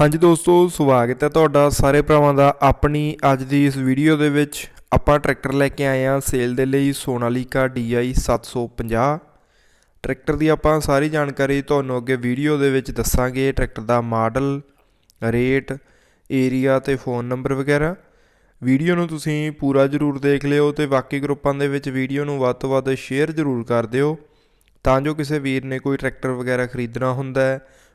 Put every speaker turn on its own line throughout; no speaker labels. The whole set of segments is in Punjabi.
ਹਾਂਜੀ ਦੋਸਤੋ, ਸਵਾਗਤ ਹੈ ਤੁਹਾਡਾ ਸਾਰੇ ਭਰਾਵਾਂ ਦਾ ਆਪਣੀ ਅੱਜ ਦੀ ਇਸ ਵੀਡੀਓ ਦੇ ਵਿੱਚ। ਆਪਾਂ ਟਰੈਕਟਰ ਲੈ ਕੇ ਆਏ ਹਾਂ ਸੇਲ ਦੇ ਲਈ ਸੋਨਾਲੀਕਾ DI 750 ਟਰੈਕਟਰ ਦੀ ਆਪਾਂ ਸਾਰੀ ਜਾਣਕਾਰੀ ਤੁਹਾਨੂੰ ਅੱਗੇ ਵੀਡੀਓ ਦੇ ਵਿੱਚ ਦੱਸਾਂਗੇ। ਟਰੈਕਟਰ ਦਾ ਮਾਡਲ, ਰੇਟ, ਏਰੀਆ ਤੇ ਫੋਨ ਨੰਬਰ ਵਗੈਰਾ। ਵੀਡੀਓ ਨੂੰ ਤੁਸੀਂ ਪੂਰਾ ਜ਼ਰੂਰ ਦੇਖ ਲਿਓ ਤੇ ਬਾਕੀ ਗਰੁੱਪਾਂ ਦੇ ਵਿੱਚ ਵੀਡੀਓ ਨੂੰ ਵੱਧ ਤੋਂ ਵੱਧ ਸ਼ੇਅਰ ਜ਼ਰੂਰ ਕਰ ਦਿਓ। ਤਾਂ ਜੋ ਕਿਸੇ ਵੀਰ ਨੇ ਕੋਈ ਟਰੈਕਟਰ ਵਗੈਰਾ ਖਰੀਦਣਾ ਹੁੰਦਾ ਹੈ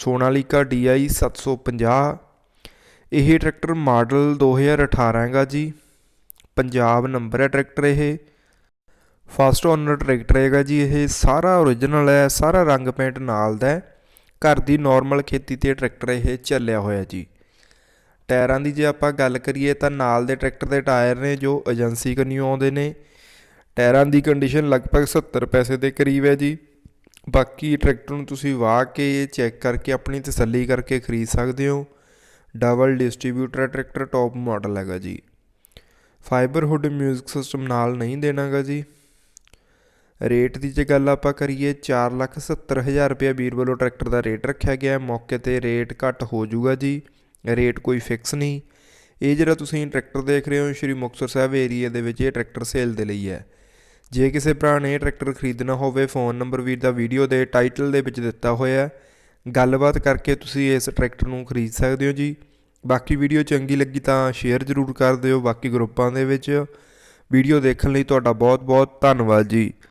ਸੋਨਾਲੀਕਾ DI 750 ਇਹ ਟਰੈਕਟਰ ਮਾਡਲ 2018 ਹੈਗਾ ਜੀ। ਪੰਜਾਬ ਨੰਬਰ ਹੈ ਟਰੈਕਟਰ ਇਹ। ਫਸਟ ਓਨਰ ਟਰੈਕਟਰ ਹੈਗਾ ਜੀ ਇਹ। ਸਾਰਾ ਓਰੀਜਨਲ ਹੈ, ਸਾਰਾ ਰੰਗ ਪੇਂਟ ਨਾਲ ਦਾ ਹੈ। ਘਰ ਦੀ ਨਾਰਮਲ ਖੇਤੀ ਤੇ ਟਰੈਕਟਰ ਇਹ ਚੱਲਿਆ ਹੋਇਆ ਜੀ। ਟਾਇਰਾਂ ਦੀ ਜੇ ਆਪਾਂ ਗੱਲ ਕਰੀਏ ਤਾਂ ਨਾਲ ਦੇ ਟਰੈਕਟਰ ਦੇ ਟਾਇਰ ਨੇ ਜੋ ਏਜੰਸੀ ਕੰਨਿਓ ਆਉਂਦੇ ਨੇ। ਟਾਇਰਾਂ ਦੀ ਕੰਡੀਸ਼ਨ ਲਗਭਗ 70 ਪੈਸੇ ਦੇ ਕਰੀਬ ਹੈ ਜੀ। ਬਾਕੀ ਟਰੈਕਟਰ ਨੂੰ ਤੁਸੀਂ ਵਾਹ ਕੇ ਚੈੱਕ ਕਰਕੇ ਆਪਣੀ ਤਸੱਲੀ ਕਰਕੇ ਖਰੀਦ ਸਕਦੇ ਹੋ। Double distributor tractor top model ਹੈਗਾ ਜੀ। ਫਾਈਬਰ ਹੁੱਡ 뮤직 ਸਿਸਟਮ ਨਾਲ ਨਹੀਂ ਦੇਣਾਗਾ ਜੀ। ਰੇਟ ਦੀ ਜੇ ਗੱਲ ਆਪਾਂ ਕਰੀਏ 470000 ਰੁਪਏ ਵੀਰ ਵੱਲੋਂ ਟਰੈਕਟਰ ਦਾ ਰੇਟ ਰੱਖਿਆ ਗਿਆ। ਹੈ ਮੌਕੇ ਤੇ ਰੇਟ ਘੱਟ ਹੋ ਜਾਊਗਾ ਜੀ। ਰੇਟ ਕੋਈ ਫਿਕਸ ਨਹੀਂ। ਇਹ ਜਿਹੜਾ ਤੁਸੀਂ ਟਰੈਕਟਰ ਦੇਖ ਰਹੇ ਹੋ, ਸ਼੍ਰੀ ਮੁਕਤਸਰ ਸਾਹਿਬ ਏਰੀਆ ਦੇ ਵਿੱਚ ਇਹ ਟਰੈਕਟਰ ਸੇਲ ਦੇ ਲਈ ਹੈ। ਜੇ ਕਿਸੇ ਭਰਾ ਨੇ ਟਰੈਕਟਰ ਖਰੀਦਣਾ ਹੋਵੇ, ਫੋਨ ਨੰਬਰ ਵੀਰ ਦਾ ਵੀਡੀਓ ਦੇ ਟਾਈਟਲ ਦੇ ਵਿੱਚ ਦਿੱਤਾ ਹੋਇਆ ਗੱਲਬਾਤ ਕਰਕੇ ਤੁਸੀਂ ਇਸ ਟਰੈਕਟਰ ਨੂੰ ਖਰੀਦ ਸਕਦੇ ਹੋ ਜੀ। ਬਾਕੀ ਵੀਡੀਓ ਚੰਗੀ ਲੱਗੀ ਤਾਂ ਸ਼ੇਅਰ ਜ਼ਰੂਰ ਕਰ ਦਿਓ ਬਾਕੀ ਗਰੁੱਪਾਂ ਦੇ ਵਿੱਚ। ਵੀਡੀਓ ਦੇਖਣ ਲਈ ਤੁਹਾਡਾ ਬਹੁਤ ਬਹੁਤ ਧੰਨਵਾਦ ਜੀ।